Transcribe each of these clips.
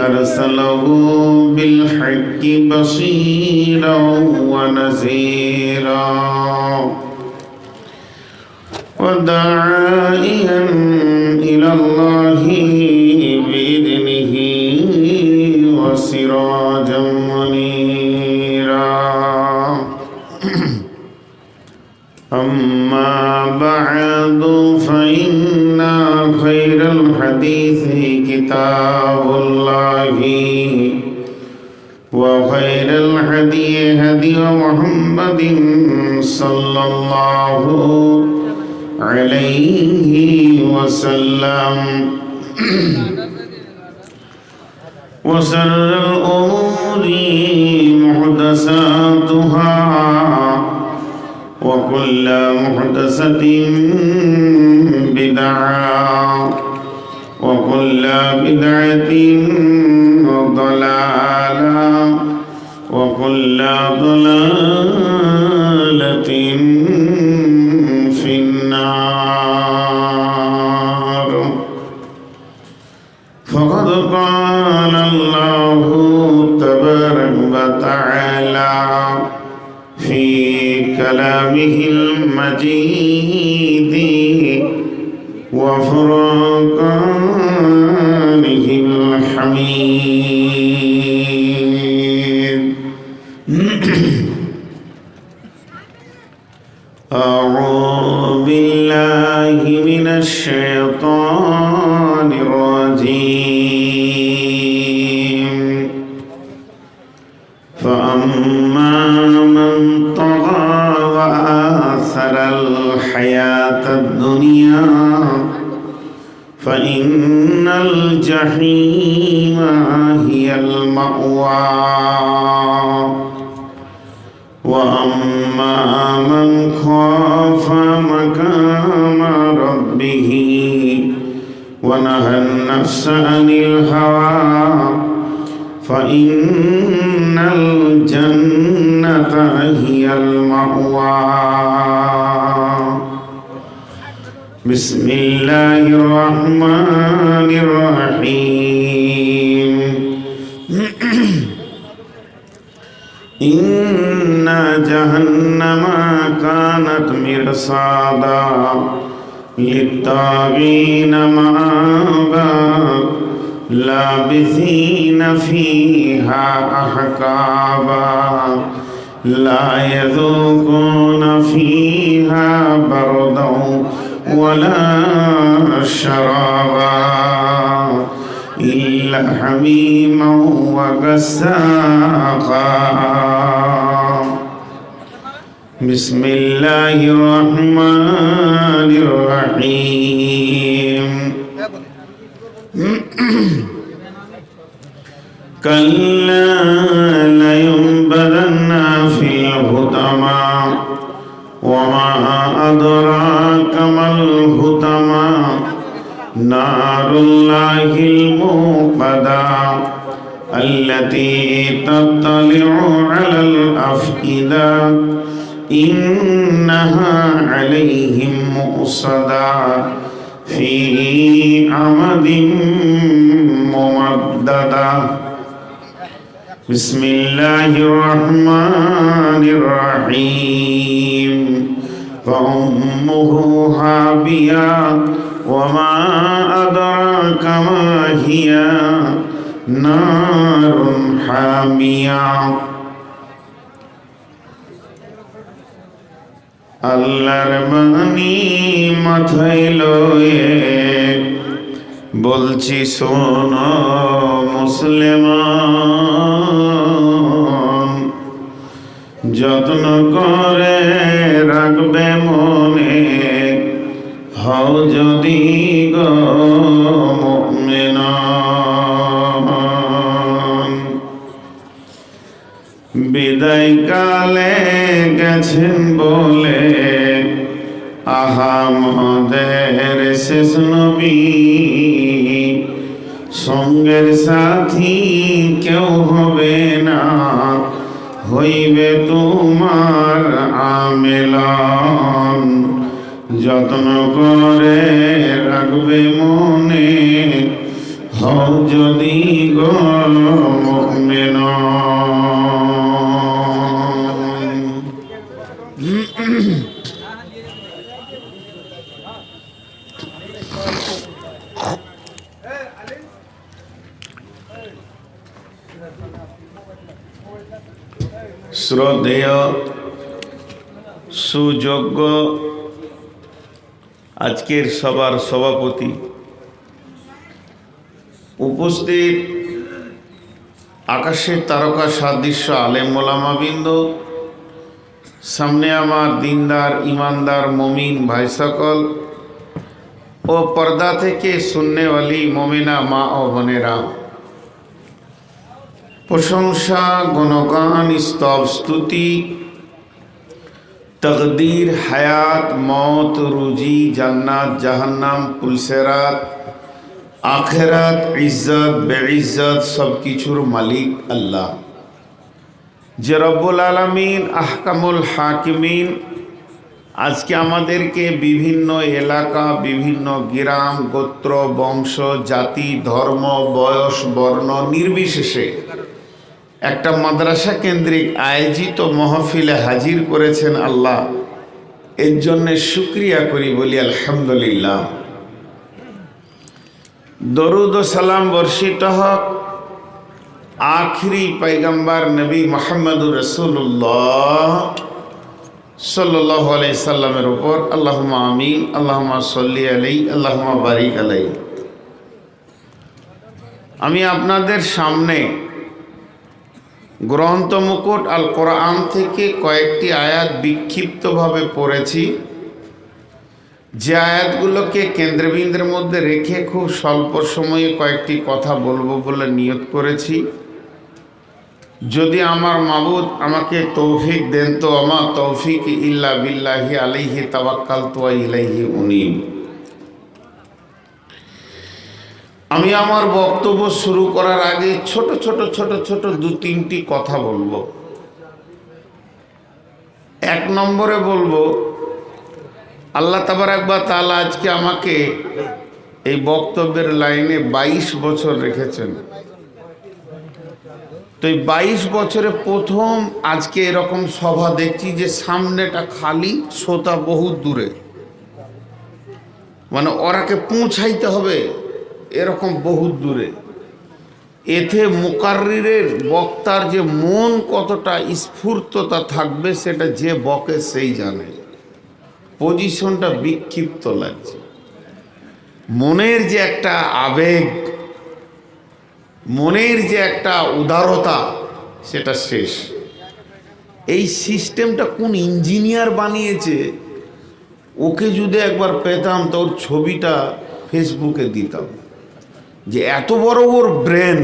أرسله بالحق بصيرا ونذيرا وداعيا إلى الله بإذنه وسراجا منيرا. أما بعد فإن خير الحديث كتاب الله. وخير الهدي هدي محمد صلى الله عليه وسلم. وسر الأمور محدثاتها. وكل محدثة بدعة. وكل بدعة ضلالة وكل ضلالة في النار فقد قال الله تبارك وتعالى في كلامه المجيد وفرقانه الشيطان الرحيم. إن جهنم كانت مرصادا للطاغين مآبا. لابثين فيها أحقابا. لا يذوقون فيها بردا. ولا شرابا إلا حميما وغساقا. بسم الله الرحمن الرحيم. كلا وما أدراك ما الهتما نار الله الموقدة التي تطلع على الأفئدة إنها عليهم مؤصدة في عمد ممددة بسم الله الرحمن الرحيم فأمه هابية وما أدراك ما هي نار حامية আল্লাহর বাণী মাথায় লয়ে বলছি, শোন মুসলিমান, যত্ন করে রাখবে মনে, হও যদি বিদায় কালে গেছেন বলে আহামদের শেষ নবী। সঙ্গের সাথী কেউ হবে না। হইবে তোমার আমেলন। যত্ন করে রাখবে মনে। হও যদি গো মুমিনান শ্রদ্ধেয়, সুযোগ্য আজকের সবার সভাপতি উপস্থিত আকাশের তারকা সাদৃশ্য আলেম মোলামাবিন্দ সামনে আমার দিনদার, ইমানদার, মমিন ভাই সকল ও পর্দা থেকে শূন্যওয়ালি মমিনা মা ও বোনেরা। প্রশংসা, গুণগান, স্তব স্তুতি, তকদির, হায়াত, মত, রুজি, জান্নাত, জাহান্নাম, পুলসেরাত, আখেরাত, ইজ্জত বেইজ্জত সব কিছুর মালিক আল্লাহ। যে রব্বুল আলমিন আহকামুল হাকিমিন, আজকে আমাদেরকে বিভিন্ন এলাকা, বিভিন্ন গ্রাম, গোত্র, বংশ, জাতি, ধর্ম, বয়স, বর্ণ নির্বিশেষে একটা মাদ্রাসা কেন্দ্রিক আয়োজিত মহফিলে হাজির করেছেন আল্লাহ। এর জন্যে শুক্রিয়া করি বলি আলহামদুলিল্লাহ। দরুদ সালাম বর্ষিত হক। আখিরি পৈগম্বর নবী মোহাম্মদুর রসুল্লাহ সাল্লাহ আলাই সাল্লামের উপর আল্লাহ আমিন আল্লাহ সল্লি আলাই আল্লাহ বারিক আলাই আমি আপনাদের সামনে গ্রন্থ মুকুট আল কোরআন থেকে কয়েকটি আয়াত বিক্ষিপ্তভাবে পড়েছি। যে আয়াতগুলোকে কেন্দ্রবিন্দের মধ্যে রেখে খুব স্বল্প সময়ে কয়েকটি কথা বলব বলে নিয়ত করেছি। যদি আমার মাবুদ আমাকে তৌফিক দেন তো আমার তৌফিক ইল্লা বিল্লাহি আলাইহি তাওয়াক্কাল তোয়া ইলাইহি উনিম আমি আমার বক্তব্য শুরু করার আগে ছোট ছোট ছোট ছোট দু তিনটি কথা বলব। এক নম্বরে বলব, আল্লাহ তাবার একবার তালা আজকে আমাকে এই বক্তব্যের লাইনে ২২ বছর রেখেছেন। তো এই বাইশ বছরে প্রথম আজকে এরকম সভা দেখছি যে সামনেটা খালি, শ্রোতা বহু দূরে। মানে ওরাকে পৌঁছাইতে হবে। এরকম বহু দূরে। এতে মোকাররিরের বক্তার যে মন কতটা স্ফূর্ততা থাকবে সেটা যে বকে সেই জানে। পজিশনটা বিক্ষিপ্ত লাগছে। মনের যে একটা আবেগ, মনের যে একটা উদারতা, সেটা শেষ। এই সিস্টেমটা কোন ইঞ্জিনিয়ার বানিয়েছে? ওকে যদি একবার পেতাম, তো ওর ছবিটা ফেসবুকে দিতাম। যে এত বড় ওর ব্রেন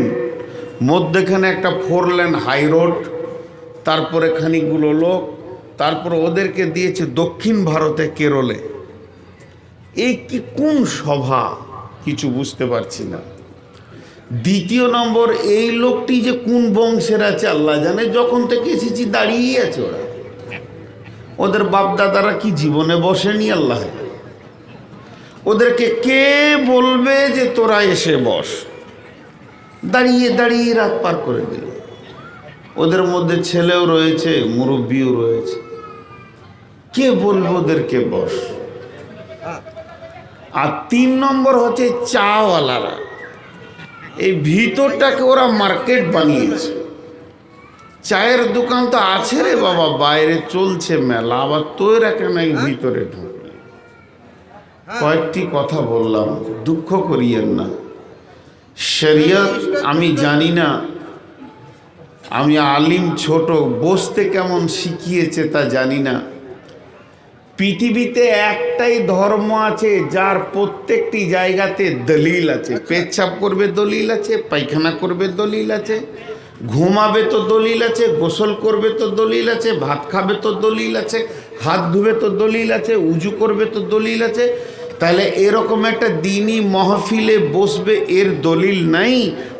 মধ্যেখানে একটা ফোর লেন হাই রোড তারপরে খানিকগুলো লোক, তারপর ওদেরকে দিয়েছে দক্ষিণ ভারতে কেরলে। এই কি কোন সভা? কিছু বুঝতে পারছি না। দ্বিতীয় নম্বর, এই লোকটি যে কোন বংশের আছে আল্লাহ জানে, যখন থেকে এসেছি দাঁড়িয়েই আছে ওরা। ওদের বাপদাদারা কি জীবনে বসেনি আল্লাহ ওদেরকে কে বলবে যে তোরা এসে বস? দাঁড়িয়ে দাঁড়িয়ে রাত পার করে দিল। ওদের মধ্যে ছেলেও রয়েছে, মুরব্বীও রয়েছে। কে বলব ওদেরকে বস? আর তিন নম্বর হচ্ছে চাওয়ালারা। এই ভিতরটাকে ওরা মার্কেট বানিয়েছে। চায়ের দোকান তো আছে রে বাবা, বাইরে চলছে মেলা, আবার তোরা কেন এই ভিতরে ঢুকলে কয়েকটি কথা বললাম, দুঃখ করিয়েন না। শরিয়ত আমি জানি না, আমি আলিম ছোট, বসতে কেমন শিখিয়েছে তা জানি না। পৃথিবীতে একটাই ধর্ম আছে, যার প্রত্যেকটি জায়গাতে দলিল আছে। পেচ্ছাপ করবে দলিল আছে, পায়খানা করবে দলিল আছে, ঘুমাবে তো দলিল আছে, গোসল করবে তো দলিল আছে, ভাত খাবে তো দলিল আছে, হাত ধুবে তো দলিল আছে, উজু করবে তো দলিল আছে তাহলে এরকম একটা দিনই মহফিলে বসবে এর দলিল নাই।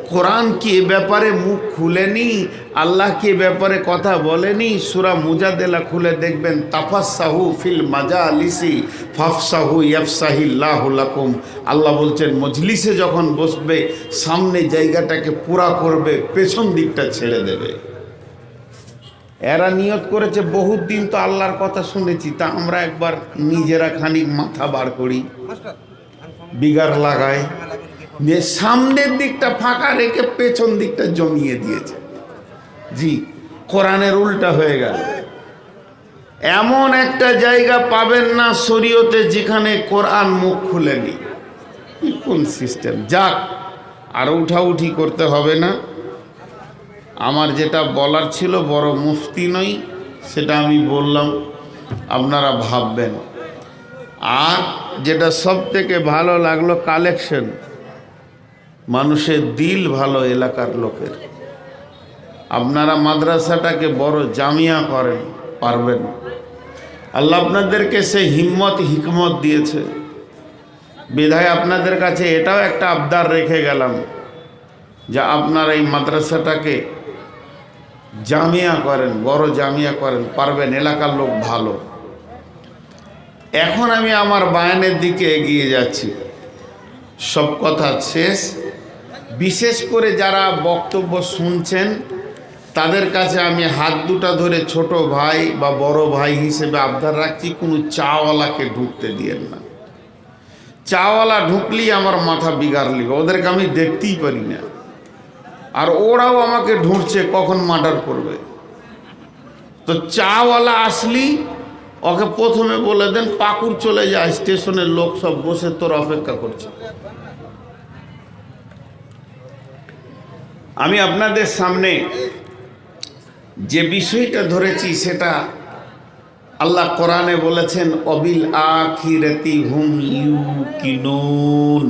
কোরআন কি এ ব্যাপারে মুখ খুলেনি? আল্লাহ কি ব্যাপারে কথা বলেনি? সুরা মুজাদেলা খুলে দেখবেন তাফাসাহু ফিল মাজা আলিসি ফাফসাহু ইয়াফসাহিল্লাহুলাকুম আল্লাহ বলছেন, মজলিসে যখন বসবে, সামনে জায়গাটাকে পুরা করবে, পেছন দিকটা ছেড়ে দেবে। এরা নিয়ত করেছে বহুত দিন তো আল্লাহর কথা শুনেছি, তা আমরা একবার নিজেরা খানিক মাথা বার করি। বিগার লাগায়, দিয়ে সামনের দিকটা ফাঁকা রেখে পেছন দিকটা জমিয়ে দিয়েছে। জি, কোরআনের উল্টা হয়ে গেল। এমন একটা জায়গা পাবেন না শরীয়তে যেখানে কোরআন মুখ খুলেনি। কোন সিস্টেম? যাক, আর উঠাউঠি করতে হবে না। আমার যেটা বলার ছিল বড় মুফতি নই, সেটা আমি বললাম, আপনারা ভাববেন। আর যেটা সব থেকে ভালো লাগল কালেকশন মানুষের দিল ভালো এলাকার লোকের। আপনারা মাদ্রাসাটাকে বড় জামিয়া করেন, পারবেন। আল্লাহ আপনাদেরকে সে হিম্মত, হিকমত দিয়েছে। বিধায় আপনাদের কাছে এটাও একটা আবদার রেখে গেলাম, যে আপনারা এই মাদ্রাসাটাকে জামিয়া করেন, বড় জামিয়া করেন, পারবেন, এলাকার লোক ভালো। এখন আমি আমার বায়ানের দিকে এগিয়ে যাচ্ছি। সব কথা শেষ। বিশেষ করে যারা বক্তব্য শুনছেন, তাদের কাছে আমি হাত দুটা ধরে ছোট ভাই বা বড় ভাই হিসেবে আবদার রাখছি, কোনো চাওয়ালাকে ঢুকতে দিয়েন না। চাওয়ালা ঢুকলেই আমার মাথা বিগাড়লি ওদেরকে আমি দেখতেই পারি না। আর ওরাও আমাকে ঢুঁড়ছে, কখন মার্ডার করবে। তো চাওয়ালা আসলি, ওকে প্রথমে বলে দেন পাকুর চলে যায় স্টেশনের লোক সব বসে, তোর অপেক্ষা করছে। আমি আপনাদের সামনে যে বিষয়টা ধরেছি, সেটা আল্লাহ কোরআনে বলেছেন, অবিল আখিরাতি হুম ইউ কিনুন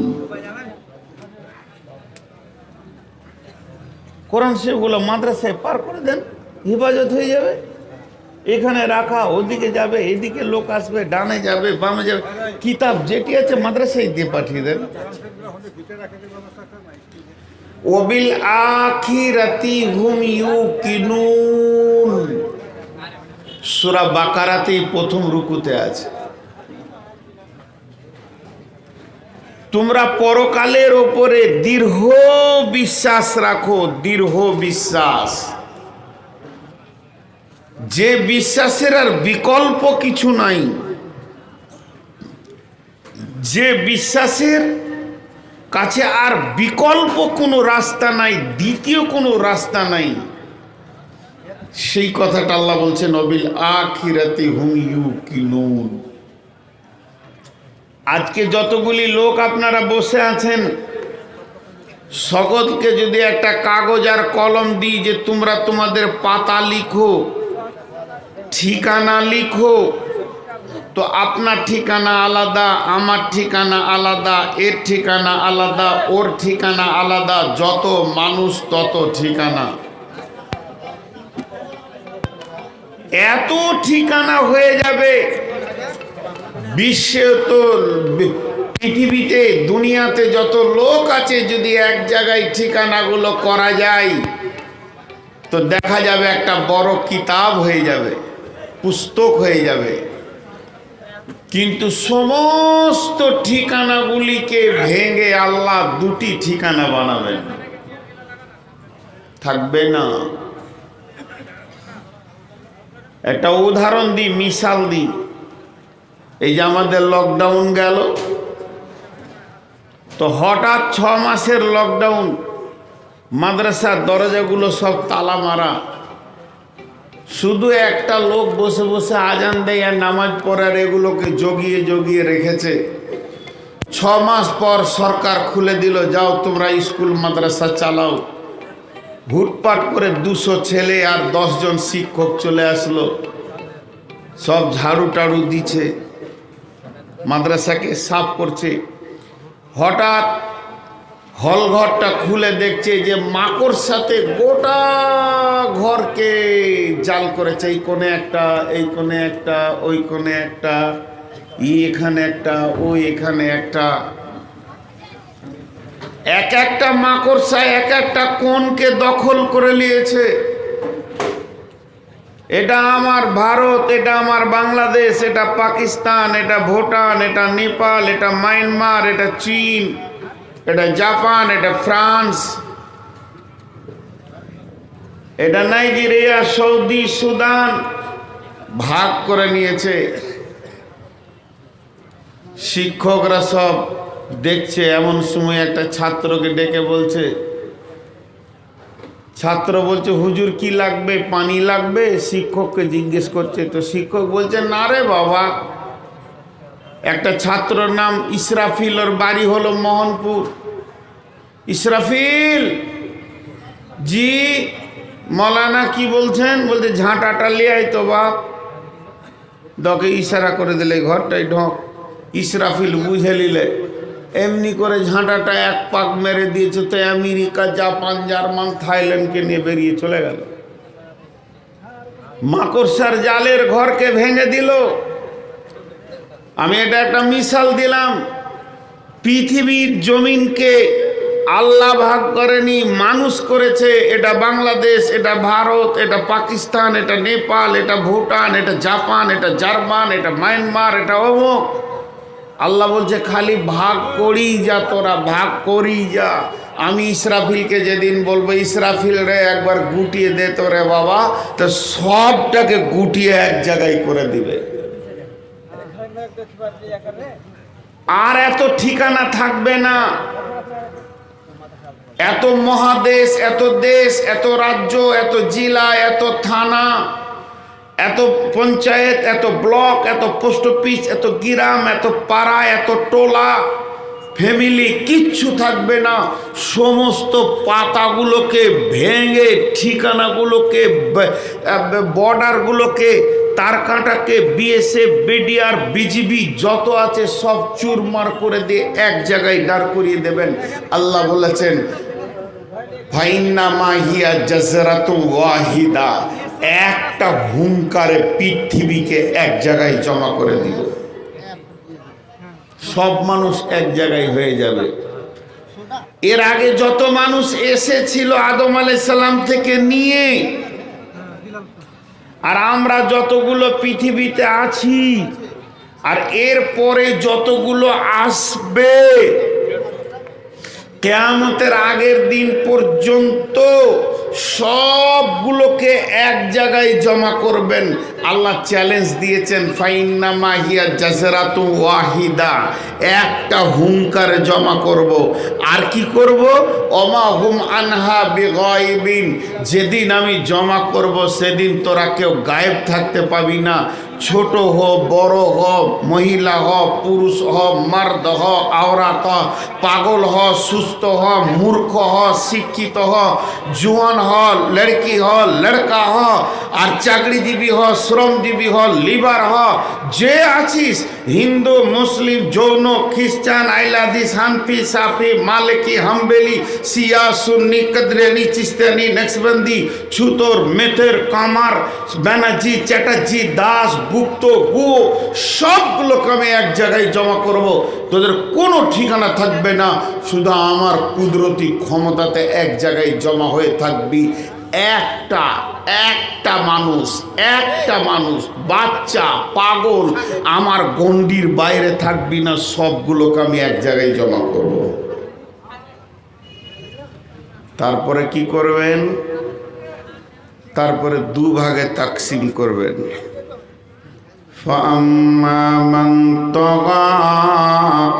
কোরআন সেগুলো মাদ্রাসায় পার করে দেন, হেফাজত হয়ে যাবে। এখানে রাখা, ওদিকে যাবে, এদিকে লোক আসবে, ডানে যাবে, বামে যাবে। কিতাব যেটি আছে মাদ্রাসায় দিয়ে পাঠিয়ে দেন। ওবিল আখিরাতি হুম ইউ কিনুন সুরা বাকারাতেই প্রথম রুকুতে আছে। তোমরা পরকালের ওপরে দীর্ঘ বিশ্বাস রাখো, দীর্ঘ বিশ্বাস। যে বিশ্বাসের আর বিকল্প কিছু নাই। যে বিশ্বাসের কাছে আর বিকল্প কোনো রাস্তা নাই, দ্বিতীয় কোনো রাস্তা নাই, সেই কথাটা আল্লাহ বলছেন, অবিল আখিরাতে হুম ইউ কিনুন আজকে যতগুলি লোক আপনারা বসে আছেন, সকলকে যদি একটা কাগজ আর কলম দিই যে তোমরা তোমাদের পাতা লিখো, ঠিকানা লিখো, তো আপনার ঠিকানা আলাদা, আমার ঠিকানা আলাদা, এর ঠিকানা আলাদা, ওর ঠিকানা আলাদা, যত মানুষ তত ঠিকানা। এত ঠিকানা হয়ে যাবে। বিশ্বে তো পৃথিবীতে, দুনিয়াতে যত লোক আছে, যদি এক জায়গায় ঠিকানাগুলো করা যায়, তো দেখা যাবে একটা বড় কিতাব হয়ে যাবে, পুস্তক হয়ে যাবে। কিন্তু সমস্ত ঠিকানাগুলিকে ভেঙে আল্লাহ দুটি ঠিকানা বানাবেন। থাকবে না। একটা উদাহরণ দিই, মিশাল দিই। এই যে আমাদের লকডাউন গেল, তো হঠাৎ ছ মাসের লকডাউন মাদ্রাসার দরজাগুলো সব তালা মারা। শুধু একটা লোক বসে বসে আজান দেয় আর নামাজ পড়ার এগুলোকে জগিয়ে জগিয়ে রেখেছে। ছ মাস পর সরকার খুলে দিল, যাও তোমরা স্কুল, মাদ্রাসা চালাও। হুটপাট করে দুশো ছেলে আর দশজন শিক্ষক চলে আসলো। সব ঝাড়ু টাড়ু দিচ্ছে। মাদ্রাসাকে সাফ করছে। হঠাৎ হলঘরটা খুলে দেখছে যে মাকড় সাথে গোটা ঘরকে জাল করেছে। এই কোণে একটা, এই কোণে একটা, ওই কোণে একটা, ই এখানে একটা, ওই এখানে একটা। এক একটা মাকড়সা এক একটা কোণকে দখল করে নিয়েছে। এটা আমার ভারত, এটা আমার বাংলাদেশ, এটা পাকিস্তান, এটা ভুটান, এটা নেপাল, এটা মায়ানমার, এটা চীন, এটা জাপান, এটা ফ্রান্স, এটা নাইজেরিয়া, সৌদি, সুদান, ভাগ করে নিয়েছে। শিক্ষকরা সব দেখছে, এমন সময় একটা ছাত্রকে ডেকে বলছে ছাত্র বলছে, হুজুর কি লাগবে? পানি লাগবে? শিক্ষককে জিজ্ঞেস করছে, তো শিক্ষক বলছে, না রে বাবা, একটা ছাত্রর নাম ইসরাফিল, ওর বাড়ি হলো মোহনপুর। ইসরাফিল, জি, মলানা কি বলছেন? বলছে, ঝাঁটাটা লিয়াই তো বাপ। দকে ইশারা করে দিলে ঘরটাই ঢক। ইসরাফিল বুঝে নিলে। এমনি করে ঝাঁটাটা এক পাক মেরে দিয়েছে, তো আমেরিকা, জাপান, জার্মান, থাইল্যান্ডকে নিয়ে বেরিয়ে চলে গেল। মাকড়সার জালের ঘরকে ভেঙে দিল। আমি এটা একটা মিশাল দিলাম। পৃথিবীর জমিনকে আল্লাহ ভাগ করেনি, মানুষ করেছে। এটা বাংলাদেশ, এটা ভারত, এটা পাকিস্তান, এটা নেপাল, এটা ভুটান, এটা জাপান, এটা জার্মান, এটা মায়ানমার, এটা অমুক। আল্লাহ বলছে, খালি ভাগ করি যা, তোরা ভাগ করি যা। আমি ইসরাফিলকে যেদিন বলব, ইসরাফিল রে, একবার গুটিয়ে দে তোরে বাবা। তো সবটাকে গুটিয়ে এক জায়গায় করে দিবে। আর এত ঠিকানা থাকবে না। এত মহাদেশ, এত দেশ, এত রাজ্য, এত জেলা, এত থানা। এত পঞ্চায়েত, এত ব্লক, এত পোস্ট অফিস, এত গ্রাম, এত পাড়া, এত টোলা, ফ্যামিলি, কিচ্ছু থাকবে না। সমস্ত পাতাগুলোকে ভেঙে, ঠিকানাগুলোকে বর্ডারগুলোকে তার কাঁটাকে বিএসএফ, বিডিআর, বিজিবি, যত আছে সব চুরমার করে দিয়ে এক জায়গায় দাঁড় করিয়ে দেবেন। আল্লাহ বলেছেন, ফাইন্না মাহিয়া জাজরাতু ওয়াহিদা। একটা হুঙ্কারে পৃথিবীকে এক জায়গায় জমা করে দিল। সব মানুষ এক জায়গায় হয়ে যাবে। এর আগে যত মানুষ এসেছিল আদম আলাইসাল্লাম থেকে নিয়ে, আর আমরা যতগুলো পৃথিবীতে আছি, আর এর পরে যতগুলো আসবে, কেয়ামতের আগের দিন পর্যন্ত সবগুলোকে এক জায়গায় জমা করবেন। আল্লাহ চ্যালেঞ্জ দিয়েছেন ফাইনা মাহিয়া জাজরাতু ওয়াহিদা। একটা হুঙ্কার জমা করব। আর কি করব? অমা হুম আনহা বেগয়বিন। যেদিন আমি জমা করব, সেদিন তোরা কেউ গায়েব থাকতে পাবি না। ছোট হ, বড় হ, মহিলা হ, পুরুষ হ, মার্দ হ, আওরাত হ, পাগল হ, সুস্থ হ, মূর্খ হ, শিক্ষিত হ, জুয়ান হ, লড়কি হ, লড়কা হ, আর চাকরিজীবী হ, শ্রমজীবী হ, লিবার হ, যে আছিস, হিন্দু, মুসলিম, যৌন, খ্রিস্টান আইলাদিস হানফি সাফি, মালিকি, হাম্বেলি সিয়া সুন্নি, কদরেনি, চিস্তানি নকশবন্দি ছুতোর, মেথের, কামার, ব্যানার্জি, চ্যাটার্জি, দাস গুপ্ত গু সবগুলোকে আমি এক জায়গায় জমা করব। তোদের কোনো ঠিকানা থাকবে না। শুধু আমার কুদরতি ক্ষমতাতে এক জায়গায় জমা হয়ে থাকবি। একটা একটা মানুষ একটা মানুষ, বাচ্চা, পাগল, আমার গণ্ডির বাইরে থাকবি না। সবগুলোকে আমি এক জায়গায় জমা করব। তারপরে কি করবেন? তারপরে দু ভাগে তাকসিম করবেন। فأما من طغى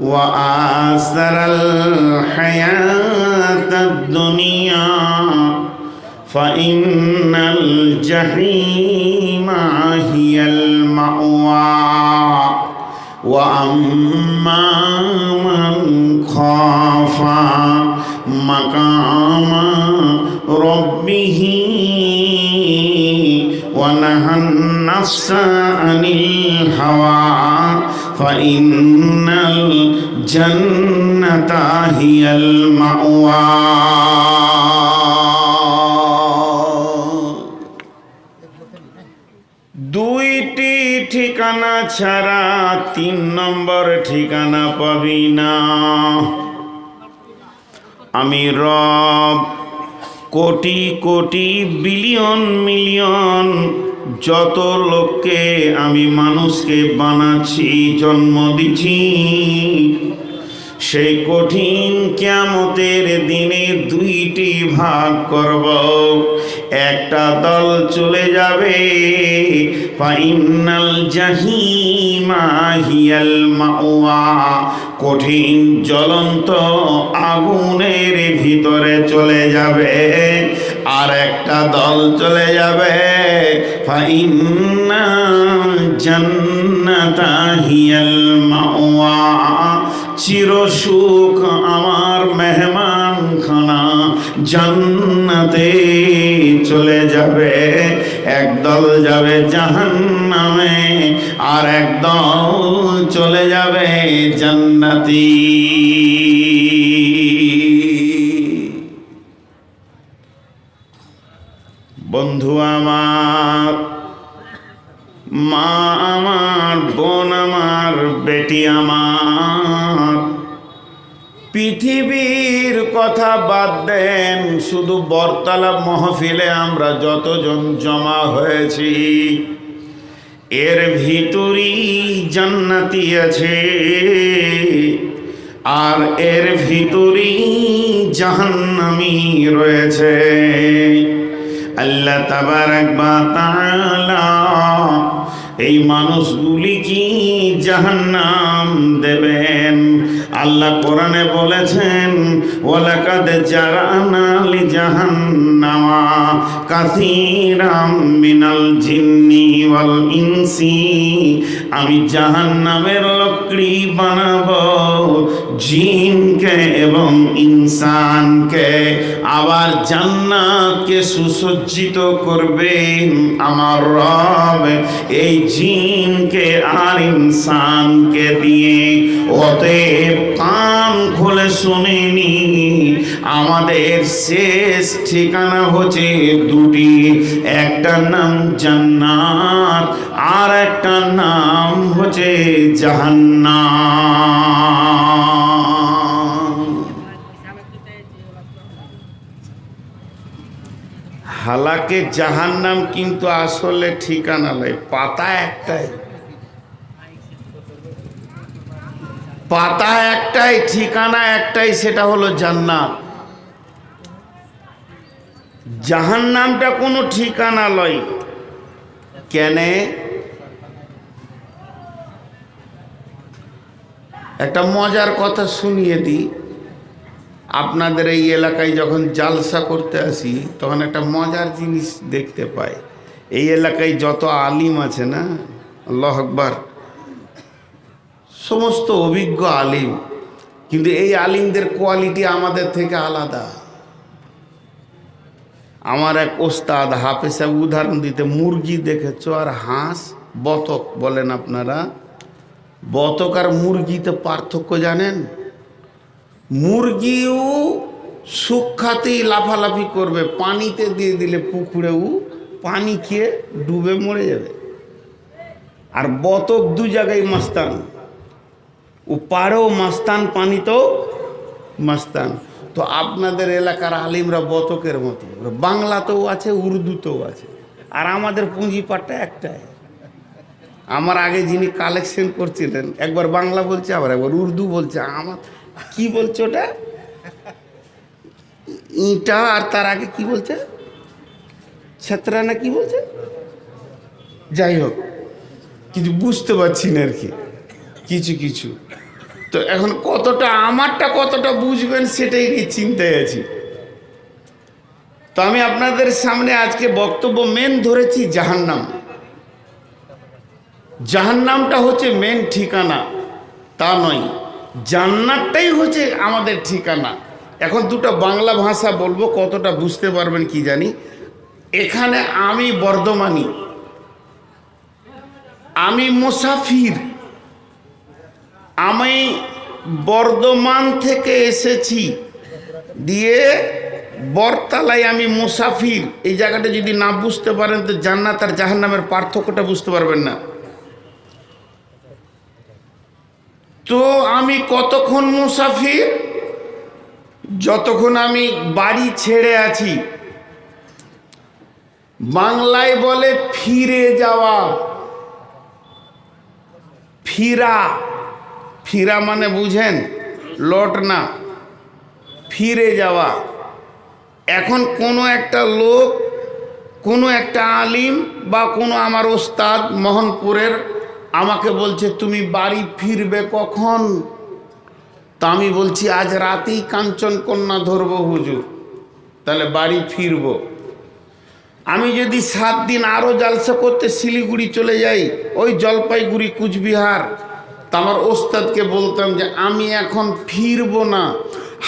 وآثر الحياة الدنيا فإن الجحيم هي المأوى. وأما من خاف مقام ربه ونهى النفس عن الهوى فإن الجنة هي المأوى দুইটি ঠিকানা ছাড়া তিন নম্বর ঠিকানা পাবি না আমি রব কোটি কোটি বিলিয়ন মিলিয়ন যত লোককে আমি মানুষকে বানাচ্ছি, জন্ম দিছি সেই কঠিন কিয়ামতের দিনে দুইটি ভাগ করব। একটা দল চলে যাবে, ফাইনাল জাহিমা হিয়াল মাওয়া। কঠিন জ্বলন্ত আগুনের ভিতরে চলে যাবে। আর একটা দল চলে যাবে। ফাইন্না জান্নাতা হিয়াল মাওয়া। চির আমার মেহমান খানা জান্নাতে চলে যাবে। একদল যাবে জাহান্নামে আর একদল চলে যাবে জান্নাতি। বন্ধু আমার, মা আমার, বোন আমার, বেটি আমার। পৃথিবীর কথা বাদ দেন, শুধু বরতলা মহফিলে আমরা যতজন জমা হয়েছি। এর ভিতরই জান্নাতি আছে, আর এর ভিতরই জাহান্নামি রয়েছে। আল্লাহ তাবারাক বা তাআলা এই মানুষগুলি কি জাহান্নাম দেবেন? আল্লাহ কোরআনে বলেছেন, ওয়ালাকাদ জারানা লি জাহান্নামা কাসীরাম মিনাল জিন্নি ওয়াল ইনসি। আমি জাহান্নামের লকড়ি বানাবো জিনকে এবং ইনসানকে। আবার জান্নাতকে সুসজ্জিত করবেন আমার রব। এই জিনকে আর ইনসানকে দিয়ে অতএব কান খুলে শুনিনি। আমাদের শেষ ঠিকানা হচ্ছে দুটি, একটা নাম জান্নাত আর একটা নাম হচ্ছে জাহান্নাম। হালাকে জাহান্নাম কিন্তু আসলে ঠিকানা নয় পাতা একটাই। পাতা একটাই, ঠিকানা একটাই, সেটা হলো জান্নাত। জাহান্নামটা কোনো ঠিকানা লয়। কেনে? একটা মজার কথা শুনিয়ে দিই। আপনাদের এই এলাকায় যখন জালসা করতে আসি, তখন একটা মজার জিনিস দেখতে পাই। এই এলাকায় যত আলিম আছে না, আল্লাহ আকবার, সমস্ত অভিজ্ঞ আলিম। কিন্তু এই আলিমদের কোয়ালিটি আমাদের থেকে আলাদা। আমার এক ওস্তাদ হাফেজ সাহেব, উদাহরণ দিতে, মুরগি দেখেছ? আর হাঁস, বতক, বলেন আপনারা। বতক আর মুরগিতে পার্থক্য জানেন? মুরগিও সুখাতেই লাফালাফি করবে, পানিতে দিয়ে দিলে পুকুরেও পানি খেয়ে ডুবে মরে যাবে। আর বতক দু জায়গায় মাস্তান। ও পারেও মাস্তান, পানিতেও মাস্তান। তো আপনাদের এলাকার আলিমরা বতকের মতো। বাংলাতেও আছে, উর্দুতেও আছে। আর আমাদের পুঁজিপাটটা একটাই। আমার আগে যিনি কালেকশন করছিলেন, একবার বাংলা বলছে, আবার একবার উর্দু বলছে। আমার কি বলছে ওটা? ইটা আর তার আগে কি বলছে? ছেত্রা না কি বলছে? যাই হোক, কিছু বুঝতে পারছি না আর কি। কিছু কিছু। তো এখন কতটা আমারটা কতটা বুঝবেন সেটাই নিয়ে চিন্তায় আছি। তো আমি আপনাদের সামনে আজকে বক্তব্য মেন ধরেছি জাহান্নাম। জাহান্নামটা হচ্ছে মেন ঠিকানা, তা নয়। জান্নাতটাই হচ্ছে আমাদের ঠিকানা। এখন দুটো বাংলা ভাষা বলব, কতটা বুঝতে পারবেন কি জানি। এখানে আমি বর্ধমানী, আমি মুসাফির। আমি বর্ধমান থেকে এসেছি, দিয়ে বরতলায় আমি মুসাফির। এই জায়গাটা যদি না বুঝতে পারেন, তো জান্নাত আর জাহান্নামের পার্থক্যটা বুঝতে পারবেন না। তো আমি কতক্ষণ মুসাফির? যতক্ষণ আমি বাড়ি ছেড়ে আছি। বাংলায় বলে ফিরে যাওয়া। ফিরা। ফিরা মানে বুঝেন, লট না। ফিরে যাওয়া। এখন কোনো একটা লোক, কোনো একটা আলিম বা কোনো আমার ওস্তাদ মোহনপুরের আমাকে বলছে, তুমি বাড়ি ফিরবে কখন? তা আমি বলছি, আজ রাতেই কাঞ্চন কন্যা ধরবো হুজুর, তাহলে বাড়ি ফিরবো। আমি যদি সাত দিন আরও জালসা করতে শিলিগুড়ি চলে যাই, ওই জলপাইগুড়ি, কুচবিহার, তা আমার ওস্তাদকে বলতাম যে, আমি এখন ফিরবো না।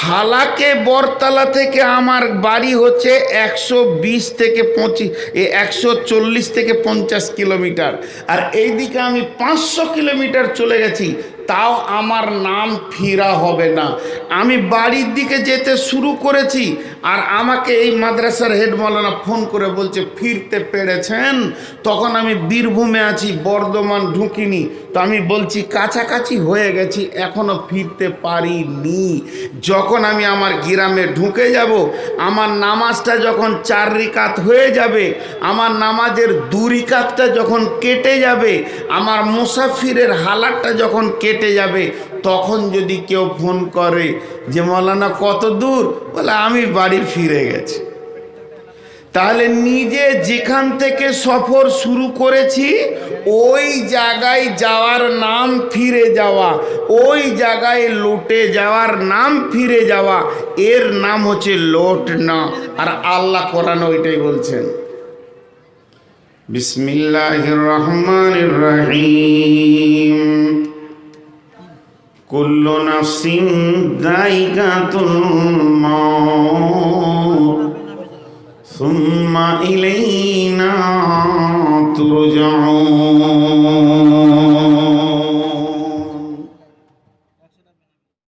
হালাকে বরতলা থেকে আমার বাড়ি হচ্ছে একশো বিশ থেকে পঁচিশ একশো চল্লিশ থেকে পঞ্চাশ কিলোমিটার। আর এইদিকে আমি পাঁচশো কিলোমিটার চলে গেছি, তাও আমার নাম ফিরা হবে না। আমি বাড়ির দিকে যেতে শুরু করেছি, আর আমাকে এই মাদ্রাসার হেড মৌলানা ফোন করে বলছে, ফিরতে পেরেছেন? তখন আমি বীরভূমে আছি, বর্ধমান ঢুকিনি। তো আমি বলছি, কাছাকাছি হয়ে গেছি, এখনও ফিরতে পারিনি। যখন আমি আমার গ্রামে ঢুকে যাব, আমার নামাজটা যখন চার রিকাত হয়ে যাবে, আমার নামাজের দু রিকাতটা যখন কেটে যাবে, আমার মুসাফিরের হালাতটা যখন কেটে যাবে, তখন যদি কেউ ফোন করে যে, মৌলানা, কত দূর? বলে, আমি বাড়ি ফিরে গেছি। তাহলে নিজে যেখান থেকে সফর শুরু করেছি, ওই জায়গায় যাওয়ার নাম ফিরে যাওয়া, ওই জায়গায় লুটে যাওয়ার নাম ফিরে যাওয়া, এর নাম হচ্ছে লোট না। আর আল্লাহ কোরআন ওইটাই বলছেন। বিসমিল্লাহ রহমান রহিম। কুল্লু নাফসিন দায়িকাতুল মাউত। ثم إلينا ترجعون